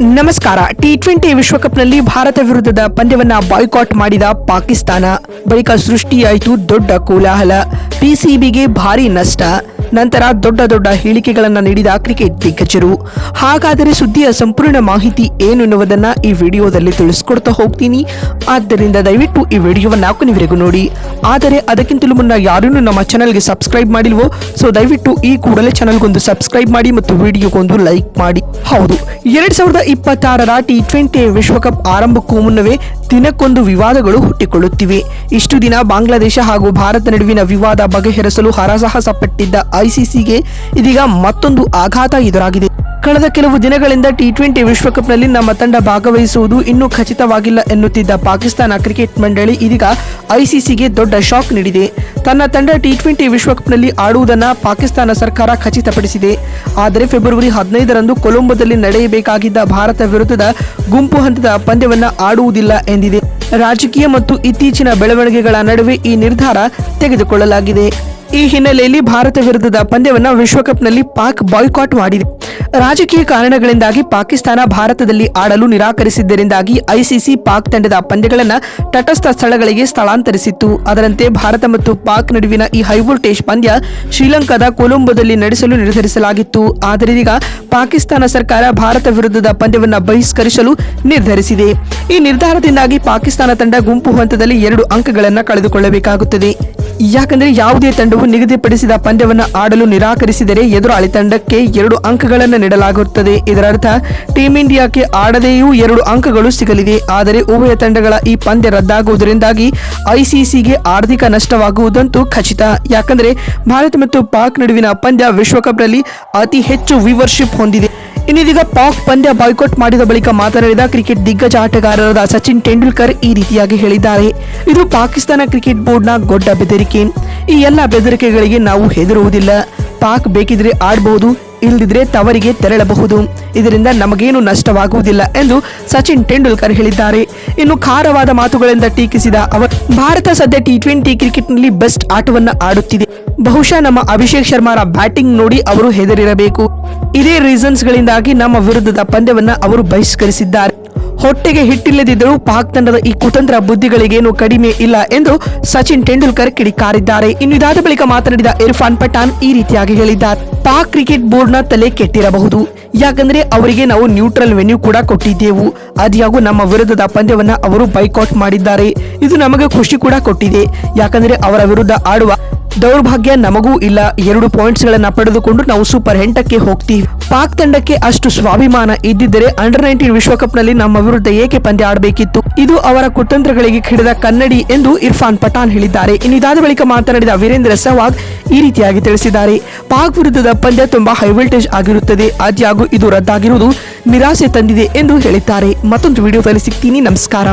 ನಮಸ್ಕಾರ. T twenty ವಿಶ್ವಕಪ್ನಲ್ಲಿ ಭಾರತ ವಿರುದ್ಧದ ಪಂದ್ಯವನ್ನ ಬಾಯ್ಕಾಟ್ ಮಾಡಿದ ಪಾಕಿಸ್ತಾನ. ಬಳಿಕ ಸೃಷ್ಟಿಯಾಯಿತು ದೊಡ್ಡ ಕೋಲಾಹಲ. ಪಿಸಿಬಿಗೆ ಭಾರಿ ನಷ್ಟ. ನಂತರ ದೊಡ್ಡ ದೊಡ್ಡ ಹೇಳಿಕೆಗಳನ್ನು ನೀಡಿದ ಕ್ರಿಕೆಟ್ ದಿಗ್ಗಜರು. ಹಾಗಾದರೆ ಸುದ್ದಿಯ ಸಂಪೂರ್ಣ ಮಾಹಿತಿ ಏನು ಎನ್ನುವುದನ್ನು ಈ ವಿಡಿಯೋದಲ್ಲಿ ತಿಳಿಸ್ಕೊಡ್ತಾ ಹೋಗ್ತೀನಿ. ಆದ್ದರಿಂದ ದಯವಿಟ್ಟು ಈ ವಿಡಿಯೋವನ್ನ ಕೊನೆವರೆಗೂ ನೋಡಿ. ಆದರೆ ಅದಕ್ಕಿಂತಲೂ ಮುನ್ನ ಯಾರೂ ನಮ್ಮ ಚಾನಲ್ಗೆ ಸಬ್ಸ್ಕ್ರೈಬ್ ಮಾಡಿಲ್ವೋ ಸೊ ದಯವಿಟ್ಟು ಈ ಕೂಡಲೇ ಚಾನಲ್ಗೊಂದು ಸಬ್ಸ್ಕ್ರೈಬ್ ಮಾಡಿ ಮತ್ತು ವಿಡಿಯೋಗೊಂದು ಲೈಕ್ ಮಾಡಿ. ಹೌದು, ಎರಡ್ ಸಾವಿರದ ಇಪ್ಪತ್ತಾರರ ಟಿ ಟ್ವೆಂಟಿ ವಿಶ್ವಕಪ್ ಆರಂಭಕ್ಕೂ ಮುನ್ನವೇ ದಿನಕ್ಕೊಂದು ವಿವಾದಗಳು ಹುಟ್ಟಿಕೊಳ್ಳುತ್ತಿವೆ. ಇಷ್ಟು ದಿನ ಬಾಂಗ್ಲಾದೇಶ ಹಾಗೂ ಭಾರತ ನಡುವಿನ ವಿವಾದ ಬಗೆಹರಿಸಲು ಹರಸಾಹಸ ಪಟ್ಟಿದ್ದ ಐಸಿಸಿಗೆ ಇದೀಗ ಮತ್ತೊಂದು ಆಘಾತ ಎದುರಾಗಿದೆ. ಕಳೆದ ಕೆಲವು ದಿನಗಳಿಂದ ಟಿ ಟ್ವೆಂಟಿ ವಿಶ್ವಕಪ್ನಲ್ಲಿ ನಮ್ಮ ತಂಡ ಭಾಗವಹಿಸುವುದು ಇನ್ನೂ ಖಚಿತವಾಗಿಲ್ಲ ಎನ್ನುತ್ತಿದ್ದ ಪಾಕಿಸ್ತಾನ ಕ್ರಿಕೆಟ್ ಮಂಡಳಿ ಇದೀಗ ಐಸಿಸಿಗೆ ದೊಡ್ಡ ಶಾಕ್ ನೀಡಿದೆ. ತನ್ನ ತಂಡ ಟಿ ಟ್ವೆಂಟಿ ವಿಶ್ವಕಪ್ನಲ್ಲಿ ಆಡುವುದನ್ನು ಪಾಕಿಸ್ತಾನ ಸರ್ಕಾರ ಖಚಿತಪಡಿಸಿದೆ. ಆದರೆ ಫೆಬ್ರವರಿ ಹದಿನೈದರಂದು ಕೊಲಂಬೋದಲ್ಲಿ ನಡೆಯಬೇಕಾಗಿದ್ದ ಭಾರತ ವಿರುದ್ಧದ ಗುಂಪು ಹಂತದ ಪಂದ್ಯವನ್ನು ಆಡುವುದಿಲ್ಲ ಎಂದಿದೆ. ರಾಜಕೀಯ ಮತ್ತು ಇತ್ತೀಚಿನ ಬೆಳವಣಿಗೆಗಳ ನಡುವೆ ಈ ನಿರ್ಧಾರ ತೆಗೆದುಕೊಳ್ಳಲಾಗಿದೆ. ಈ ಹಿನ್ನೆಲೆಯಲ್ಲಿ ಭಾರತ ವಿರುದ್ಧದ ಪಂದ್ಯವನ್ನು ವಿಶ್ವಕಪ್ನಲ್ಲಿ ಪಾಕ್ ಬಾಯ್ಕಾಟ್ ಮಾಡಿದೆ. ರಾಜಕೀಯ ಕಾರಣಗಳಿಂದಾಗಿ ಪಾಕಿಸ್ತಾನ ಭಾರತದಲ್ಲಿ ಆಡಲು ನಿರಾಕರಿಸಿದ್ದರಿಂದಾಗಿ ಐಸಿಸಿ ಪಾಕ್ ತಂಡದ ಪಂದ್ಯಗಳನ್ನು ತಟಸ್ಥ ಸ್ಥಳಗಳಿಗೆ ಸ್ಥಳಾಂತರಿಸಿತ್ತು. ಅದರಂತೆ ಭಾರತ ಮತ್ತು ಪಾಕ್ ನಡುವಿನ ಈ ಹೈವೋಲ್ಟೇಜ್ ಪಂದ್ಯ ಶ್ರೀಲಂಕಾದ ಕೊಲಂಬೋದಲ್ಲಿ ನಡೆಸಲು ನಿರ್ಧರಿಸಲಾಗಿತ್ತು. ಆದರೆ ಈಗ ಪಾಕಿಸ್ತಾನ ಸರ್ಕಾರ ಭಾರತ ವಿರುದ್ಧದ ಪಂದ್ಯವನ್ನು ಬಹಿಷ್ಕರಿಸಲು ನಿರ್ಧರಿಸಿದೆ. ಈ ನಿರ್ಧಾರದಿಂದಾಗಿ ಪಾಕಿಸ್ತಾನ ತಂಡ ಗುಂಪು ಹಂತದಲ್ಲಿ ಎರಡು ಅಂಕಗಳನ್ನು ಕಳೆದುಕೊಳ್ಳಬೇಕಾಗುತ್ತದೆ. ಯಾಕಂದ್ರೆ ಯಾವುದೇ ತಂಡವು ನಿಗದಿಪಡಿಸಿದ ಪಂದ್ಯವನ್ನು ಆಡಲು ನಿರಾಕರಿಸಿದರೆ ಎದುರಾಳಿ ತಂಡಕ್ಕೆ ಎರಡು ಅಂಕಗಳನ್ನು ನೀಡಲಾಗುತ್ತದೆ. ಇದರರ್ಥ, ಟೀಂ ಇಂಡಿಯಾಕ್ಕೆ ಆಡದೆಯೂ ಎರಡು ಅಂಕಗಳು ಸಿಗಲಿದೆ. ಆದರೆ ಉಭಯ ತಂಡಗಳ ಈ ಪಂದ್ಯ ರದ್ದಾಗುವುದರಿಂದಾಗಿ ಐಸಿಸಿಗೆ ಆರ್ಥಿಕ ನಷ್ಟವಾಗುವುದಂತೂ ಖಚಿತ. ಯಾಕಂದರೆ, ಭಾರತ ಮತ್ತು ಪಾಕ್ ನಡುವಿನ ಪಂದ್ಯ ವಿಶ್ವಕಪ್ನಲ್ಲಿ ಅತಿ ಹೆಚ್ಚು ವಿವರ್ಶಿಪ್ ಹೊಂದಿದೆ. ಇನ್ನಿದೀಗ ಪಾಕ್ ಪಂದ್ಯ ಬಾಯ್ಕಾಟ್ ಮಾಡಿದ ಬಳಿಕ ಮಾತನಾಡಿದ ಕ್ರಿಕೆಟ್ ದಿಗ್ಗಜ ಆಟಗಾರರಾದ ಸಚಿನ್ ತೆಂಡೂಲ್ಕರ್ ಈ ರೀತಿಯಾಗಿ ಹೇಳಿದ್ದಾರೆ. ಇದು ಪಾಕಿಸ್ತಾನ ಕ್ರಿಕೆಟ್ ಬೋರ್ಡ್ನ ದೊಡ್ಡ ಬೆದರಿಕೆ. ಈ ಎಲ್ಲ ಬೆದರಿಕೆಗಳಿಗೆ ನಾವು ಹೆದರುವುದಿಲ್ಲ. ಪಾಕ್ ಬೇಕಿದ್ರೆ ಆಡಬಹುದು ಇಲ್ಲದಿದ್ರೆ ತವರಿಗೆ ತೆರಳಬಹುದು. ಇದರಿಂದ ನಮಗೇನು ನಷ್ಟವಾಗುವುದಿಲ್ಲ ಎಂದು ಸಚಿನ್ ತೆಂಡೂಲ್ಕರ್ ಹೇಳಿದ್ದಾರೆ. ಇನ್ನು ಖಾರವಾದ ಮಾತುಗಳಿಂದ ಟೀಕಿಸಿದ ಅವರು, ಭಾರತ ಸದ್ಯ ಟಿ ಟ್ವೆಂಟಿ ಕ್ರಿಕೆಟ್ನಲ್ಲಿ ಬೆಸ್ಟ್ ಆಟವನ್ನು ಆಡುತ್ತಿದೆ. ಬಹುಶಃ ನಮ್ಮ ಅಭಿಷೇಕ್ ಶರ್ಮಾರ ಬ್ಯಾಟಿಂಗ್ ನೋಡಿ ಅವರು ಹೆದರಿರಬೇಕು. ಇದೇ ರೀಸನ್ಸ್ ಗಳಿಂದಾಗಿ ನಮ್ಮ ವಿರುದ್ಧದ ಪಂದ್ಯವನ್ನ ಅವರು ಬಹಿಷ್ಕರಿಸಿದ್ದಾರೆ. ಹೊಟ್ಟೆಗೆ ಹಿಟ್ಟಿಲ್ಲದಿದ್ದರೂ ಪಾಕ್ ತಂಡದ ಈ ಕುತಂತ್ರ ಬುದ್ಧಿಗಳಿಗೇನು ಕಡಿಮೆ ಇಲ್ಲ ಎಂದು ಸಚಿನ್ ತೆಂಡೂಲ್ಕರ್ ಕಿಡಿಕಾರಿದ್ದಾರೆ. ಇನ್ನು ಇದಾದ ಬಳಿಕ ಮಾತನಾಡಿದ ಇರ್ಫಾನ್ ಪಠಾನ್ ಈ ರೀತಿಯಾಗಿ ಹೇಳಿದ್ದಾರೆ. ಪಾಕ್ ಕ್ರಿಕೆಟ್ ಬೋರ್ಡ್ನ ತಲೆ ಕೆಟ್ಟಿರಬಹುದು. ಯಾಕಂದ್ರೆ ಅವರಿಗೆ ನಾವು ನ್ಯೂಟ್ರಲ್ ವೆನ್ಯೂ ಕೂಡ ಕೊಟ್ಟಿದ್ದೆವು. ಅದ್ಯಾಗೂ ನಮ್ಮ ವಿರುದ್ಧದ ಪಂದ್ಯವನ್ನ ಅವರು ಬೈಕಾಟ್ ಮಾಡಿದ್ದಾರೆ. ಇದು ನಮಗೆ ಖುಷಿ ಕೂಡ ಕೊಟ್ಟಿದೆ. ಯಾಕಂದ್ರೆ ಅವರ ವಿರುದ್ಧ ಆಡುವ ದೌರ್ಭಾಗ್ಯ ನಮಗೂ ಇಲ್ಲ. ಎರಡು ಪಾಯಿಂಟ್ಸ್ ಗಳನ್ನ ಪಡೆದುಕೊಂಡು ನಾವು ಸೂಪರ್ ಎಂಟಕ್ಕೆ ಹೋಗ್ತೀವಿ. ಪಾಕ್ ತಂಡಕ್ಕೆ ಅಷ್ಟು ಸ್ವಾಭಿಮಾನ ಇದ್ದಿದ್ದರೆ ಅಂಡರ್ ನೈನ್ಟೀನ್ ವಿಶ್ವಕಪ್ನಲ್ಲಿ ನಮ್ಮ ವಿರುದ್ಧ ಏಕೆ ಪಂದ್ಯ ಆಡಬೇಕಿತ್ತು? ಇದು ಅವರ ಕುತಂತ್ರಗಳಿಗೆ ಕಿಡಿದ ಕನ್ನಡಿ ಎಂದು ಇರ್ಫಾನ್ ಪಠಾನ್ ಹೇಳಿದ್ದಾರೆ. ಇನ್ನಿದಾದ ಬಳಿಕ ಮಾತನಾಡಿದ ವೀರೇಂದ್ರ ಸೆಹ್ವಾಗ್ ಈ ರೀತಿಯಾಗಿ ತಿಳಿಸಿದ್ದಾರೆ. ಪಾಕ್ ವಿರುದ್ಧದ ಪಂದ್ಯ ತುಂಬಾ ಹೈವೋಲ್ಟೇಜ್ ಆಗಿರುತ್ತದೆ. ಆದ್ಯಾಗೂ ಇದು ರದ್ದಾಗಿರುವುದು ನಿರಾಸೆ ತಂದಿದೆ ಎಂದು ಹೇಳಿದ್ದಾರೆ. ಮತ್ತೊಂದು ವಿಡಿಯೋದಲ್ಲಿ ಸಿಗ್ತೀನಿ. ನಮಸ್ಕಾರ.